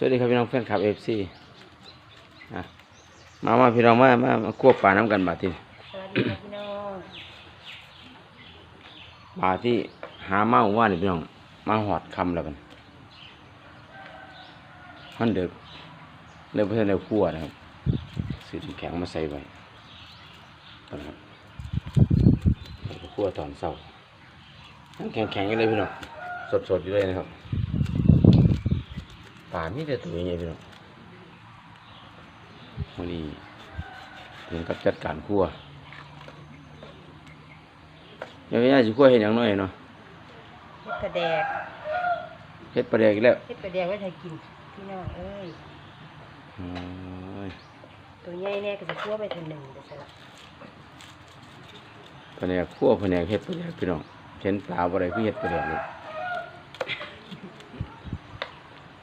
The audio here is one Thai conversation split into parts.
สวัสดีครับพี่น้องแฟนคลับเอฟซีมามาพี่น้องมามามาควบป่าน้ำกันบาดที่สวัสดีครับพี่น้องบาดที่หามาว่านี่พี่น้อง มาหอดคำแล้วกันมันเด็กเลยเพื่อนเลยคั่วนะครับซื้อน้ำแข็งมาใส่ไว้นะครับคั่วตอนเศร้าน้ำแข็งแข็งๆกันเลยพี่น้องสดๆอยู่เลยนะครับ ป่ามีแต่ตัวใหญ่ๆพี่น้องวันนี้ถึงกับจัดการคั่วเดี๋ยวย่าสิคั่วเห็นอย่างน้อยเนาะเฮ็ดกระแดกเฮ็ดปลาแดกอีกแล้วเฮ็ดกระแดกไว้ให้กินพี่น้องเอ้ยโอ้ยตัวใหญ่แน่ก็จะคั่วไปถึงหนึ่งเดี๋ยวสละปลาแดกคั่วปลาแดกเฮ็ดปลาแดกพี่น้องเห็นปลาบ่ได้คือเฮ็ดปลาแดกเลย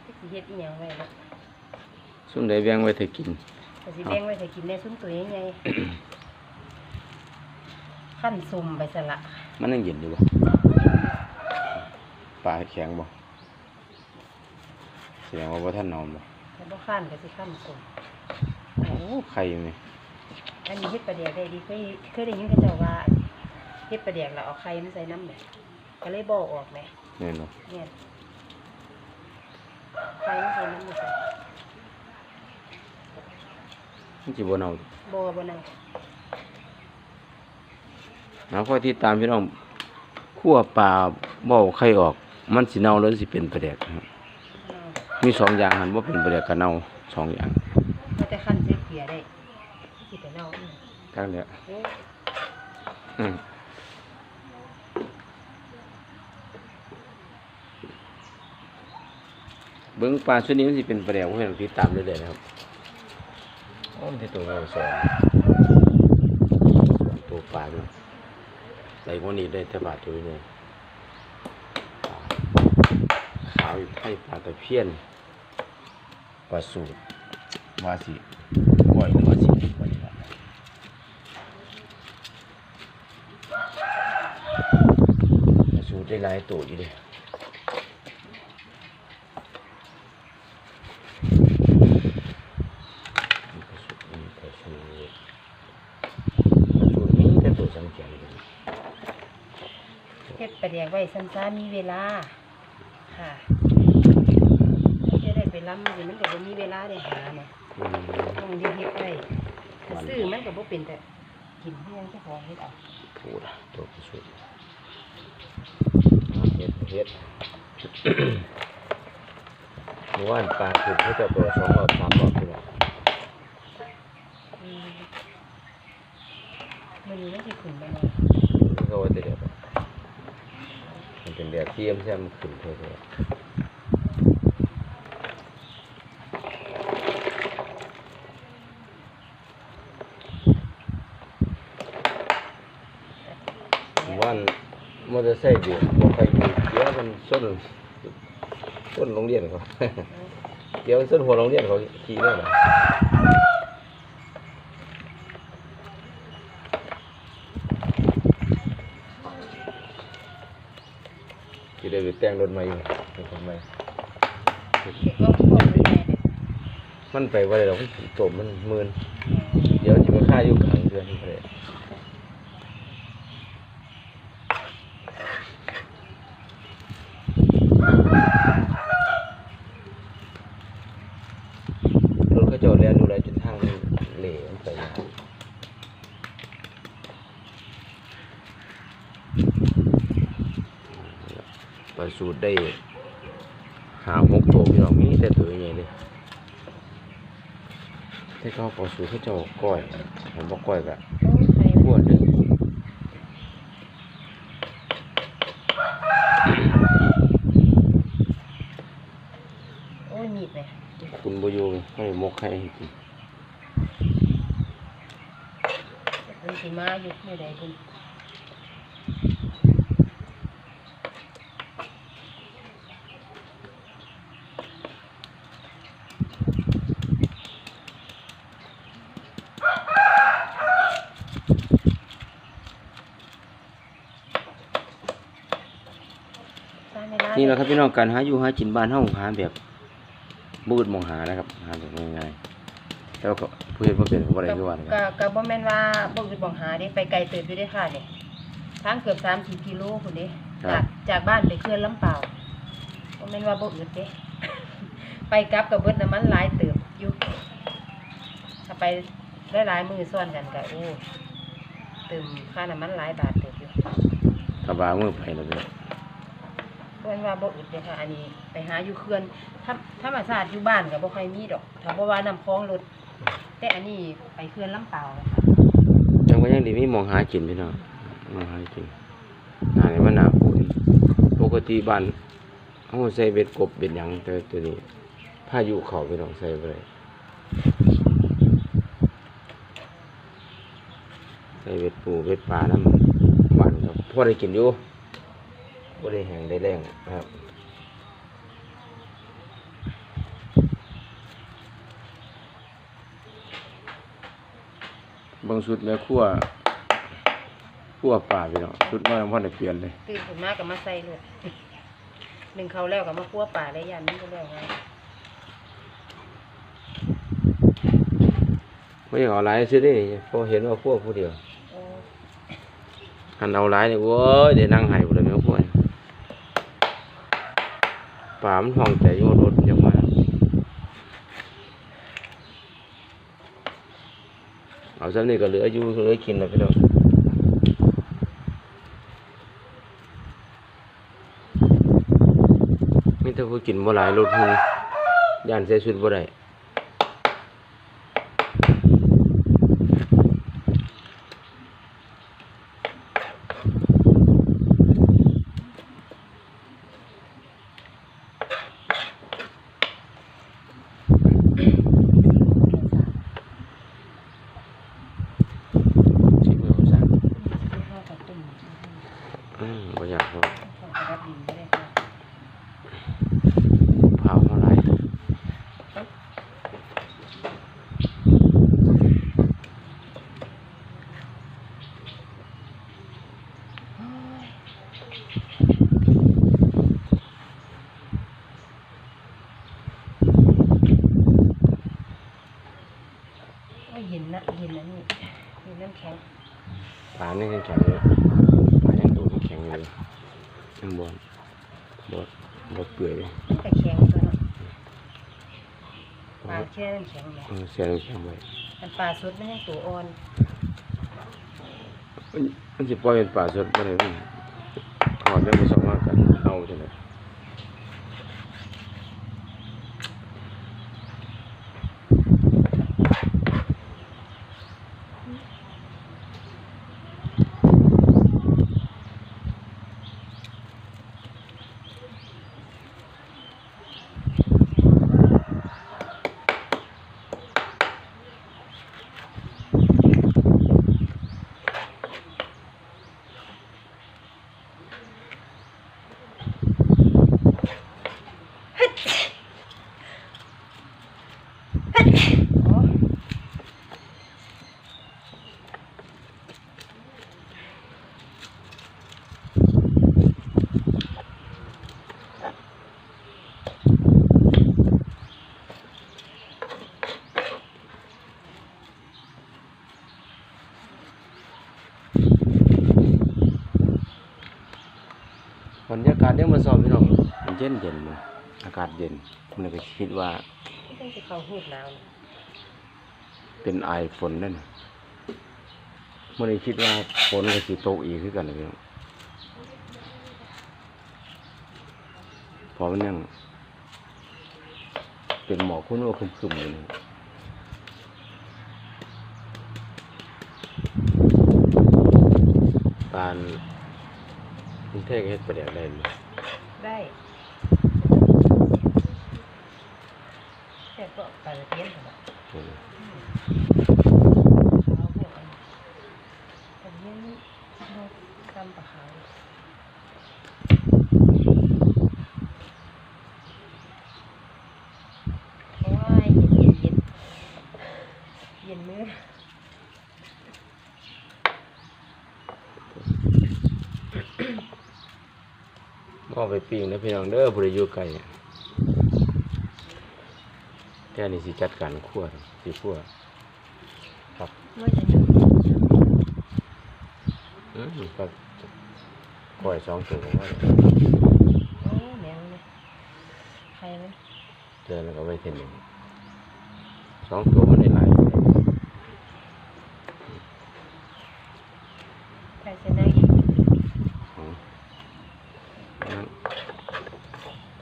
ที่สิเฮ็ดอีหยังไว้ละซุ่มได้แบ่งไว้ถ้ากินก็สิแบ่งไว้ให้กินได้ซุ้มตัวใหญ่ๆขั้นซุ่มไปสละมันยังเย็นอยู่บ่ปลาแข็งบ่แสดงว่าบ่ทันนอนบ่ถ้าบ่ขั้นก็สิขั้นซุ่มโอ้ไข่นี่อันนี้เฮ็ดปลาแดกได้ดีเคยเคยได้ยินเขาเจ้าว่าเฮ็ดปลาแดกแล้วเอาไข่มันใส่น้ำแหมก็เลยบ่ออกแหมแน่นอนเนี่ ยไข่มันใส่น้ำมันใส่มันสิบ่เน่าบ่บ่นั่นเอาค่อยติดตามพี่น้องคั่วปลาบ่เอาไข่ออก มันสิเน่าหรือสิเป็นปลาแดกครับมีสองอย่างหันบ่เป็นปลาแดกกับเน่าสองอย่างมันจะขั้นเสียเกียได้สิไปเล่าอีกทั้งเนี้ยโอ้อืม เบิ้งปลาชุดนี้มันสิเป็นปลาแดกให้เราติดตามเรื่อยๆนะครับโอ้มันที่ตัวเราสอนตัวปลาด้วยใส่หัวนี้ได้แต่บาทตัวนี้ขาวอยู่ปลาตะเพียนปลาสูตรวาสิก้อยหรือวาสิปลาดีละสูตรได้หลายตัวอยู่เดิสูตรนี้แต่ตัวสังเกตเลย เฮ็ด ประเดี๋ยวไว้สั้นๆมีเวลาค่ะจะได้ไปล้ำมันมันก็บ่มีเวลาได้หาเนี่ยอืมต้องเฮ็ดเฮ็ดไว้ถ้าซื้อมันก็บ่เป็นแต่กินเพียงเจ้าของเฮ็ดเอาพูดอะตัวสูตรเฮ็ดเฮ็ดเมื่อวานปลาถูกเขาจะตัวสองรอบสามรอบที่แล้ว อืมมื้อนี้มันสิขึ้นไปเนาะ เขาว่าจะเดือดมันเป็นแดดเทียม ใช่มันขึ้นเท่าๆวันมอเตอร์ไซค์เดียวบอกไปอยู่เดี๋ยวมันส้นส้นโรงเรียนเขาเดี๋ยวส้นหัวโรงเรียนเขาขี่เนี่ยนะ ขี่ได้ไปแต่งรถใหม่อยู่เป็นคนใหม่เฮ็ดก็บ่ได้แน่เด้มันไปว่าอะไรเราจมมันหมืนเดี๋ยวจะมาค่าอยู่กลางเดือนนี่เลยรถเขาจอดแล้วดูแลจนทางมันเหล่มันไปยากไป สูตรได้หาหกตัวพี่น้องมีแต่ตัวใหญ่เลยที่เขาพอสูตรเขาเจะก้อยผมบอกก้อยแบบโอ้ยไข่ขวดหนึ่งโอ้ยมีดแหมคุณบอยูให้มกให้กินเพิ่นสิมาอยู่มื้อใดเพิ่นตา นี่แหละครับพี่น้องการหาอยู่หากินบ้านเฮาหาแบบบูดมองหานะครับหาแบบง่ายๆแต่ว่าก็ผู้เห็นว่าเป็นบ่ได้คือว่านะคก็รับก็บ่แม่นว่าบ่อื่นบ่หาเด้ไปไกลเติบอยู่เด้ค่ะนี่ทางเกือบ30กิโลพุ่นเด้จากจากบ้านไปเขื่อนลำเปาวบ่แม่นว่าบ่อื่นเด้ ไปกลับก็เบิดน้ำมันหลายเติบอยู่ถ้าไปหลายๆมื้อซ้อนกันก็โอ้เติมค่าน้ำมันหลายบาทเติบอยู่ถ้าว่ามือไปแล้วเนี่ย เพิ่นว่าบ่อึดเด้ค่ะอันนี้ไปหาอยู่เขื่อนถ้าธรรมชาติอยู่บ้านก็บ่ค่อยมีดอกถ้าบ่ว่าน้ำคลองลดแต่อันนี้ไปเขื่อนลำเปล่าเลยค่ะจังว่ายังดีมีมองหากินพี่น้องมองหากินหาในมันหนาฝนปกติบ้านเฮาใส่เบ็ดกบเบ็ดหยังแต่ตัวนี้พายุเข้าพี่น้องใส่บ่ได้ใส่เบ็ดปูเบ็ดปลาน้ำบ้านครับพอได้กินอยู่ บ่ได้แห้งได้แรงนะครับบางสุดแม่ครัวครัวป่าพี่น้องสุดน้อยพ่อได้เปลี่ยนเลยตื่นขึ้นมาก็มาใส่รถหนึ่งเขาวแล้วก็มาคั่วปลาได้ยันมันก็แล้วไงไม่อยากเอาหลายซื้อได้พอเห็นว่าครัวผู้เดียวโอ้คันเอาหลายนี่โว้ยเดี๋ยวนั่งไห้บ่ได้แม่ครัวนี่ ป่ามห้องใจโยรถมันยังมาเอาซะนี่ก็เหลืออยู่เหลือกินแล้วพี่น้องมีแต่ผู้กินบ่หลายรถหูย่านใส่ชุดบ่ได้ ชิมเอาซะ ที่ข้าวกับตุ่ม อืมบ่อยากพอ ข้าวกับรับดินก็ได้ค่ะ เผาเท่าไหร่โอ้ยโอ้ยเย็นนะเย็นนะนี่เย็นน้ำแข็งปลานี่ยังแข็งอยู่ปลายังดูมันแข็งอยู่เลยยังบนบด บดเปื่อยเลยแต่แข็งตัวเนาะปลาแช่น้ำแข็งเนี่ยเออเสียน้ำแข็งไว้อันปลาสดมันยังตัวอ่อนมันมันจะปล่อยเป็นปลาสดบ่ได้มันถอดแล้วมันสองมากกันเอาจังได๋อ๋อ บรรยากาศเนี่ยมันสอบพี่น้องมันเย็นเย็นเลยอากาศเย็นมันเลยก็คิดว่าไม่ต้องสิเขาหูดหนาวนะเป็นไอฝนนั่นน่ะมันเลยคิดว่าฝนก็สิตกอีกคือกันเลยพี่น้องเพอมันยังเป็นหมอกคุ้นว่าคึมๆอยู่นี่ปาน กรุงเทพก็เฮ็ดประเดี๋ยวได้เลยได้แต่ก็ปลาตะเพียนเหรอ อืม เอาพวกอันตะเพียนนกตำปลาขาวโอ้ยเย็นเย็นเย็นเย็นมือ เอาไปปิ้งนะพี่น้องเด้อผู้ใดอยู่ไกลอะแต่อันนี้สิจัดการคั่วสิคั่วครับว่าจะอยู่อืมก็ก้อยสองตัวก็ว่าโอ้แมงเลยใครมันเจอแล้วก็ไว้เทนหนึ่งสองตัวมันได้หลาย ใครจะนั่งอีก อ๋อ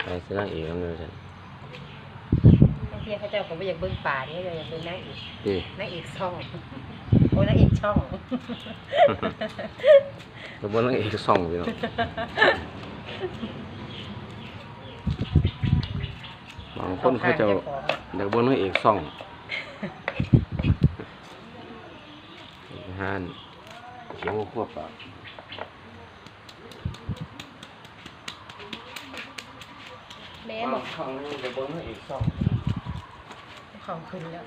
นั่น ไปสร้างเองแล้วเลยท่านบางทีเขาเจ้าก็ไม่อยากเบิ่งป่านี่เขาเจ้าอยากเบิ่งนั่งอีกดีนั่งอีกช่องโอ้นั่งอีกช่องแล้วบนนั่งเอกส่องพี่น้องบางคนเขาจะของอยากเบนนั่งเอกส่องห่านเขียวควบปาก แม่บอกของนี่จะเบนนั่งเอกส่องของขึ้นแล้ว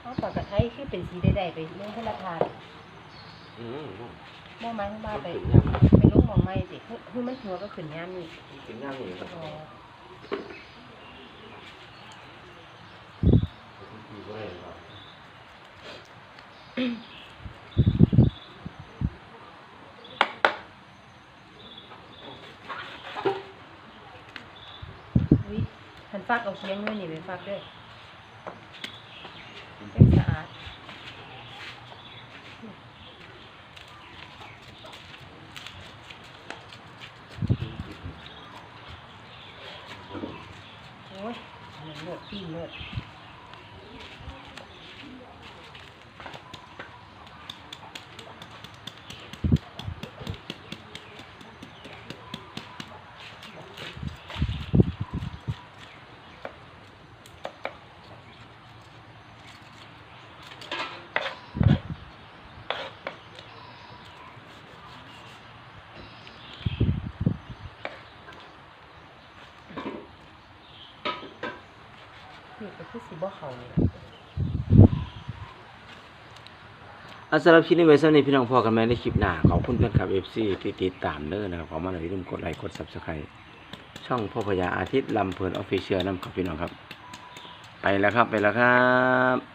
เอาปากกระไทยคือ เป็นสีใดๆไปเรื่องธนาคารอืมบ่ไม้มามันไปเป็นย่างไปลูกมองไม่สิคือคือมันหัวก็ขึ้นย่ามนี่เป็นย่างนี่ครับอ๋อวิหันฟักเอาเคียงด้วยนี่ไปฟักด้วยเป็นสะอาดโอ้ยมันโลดปีนโลด บ่เขานี่ล่ะอันสำหรับคลิปนี้ไว้สำหรับพี่น้องพอกันไหมในคลิปหน้าขอบคุณแฟนคลับ FC ที่ติดตามเด้อนะครับขอมาหน่อยที่ลืมกดไลค์กดซับสไครต์ช่องพ่อพญาอาทิตย์ลำเพลินออฟฟิเชียลนำครับพี่น้องครับ ไปแล้วครับไปแล้วครับ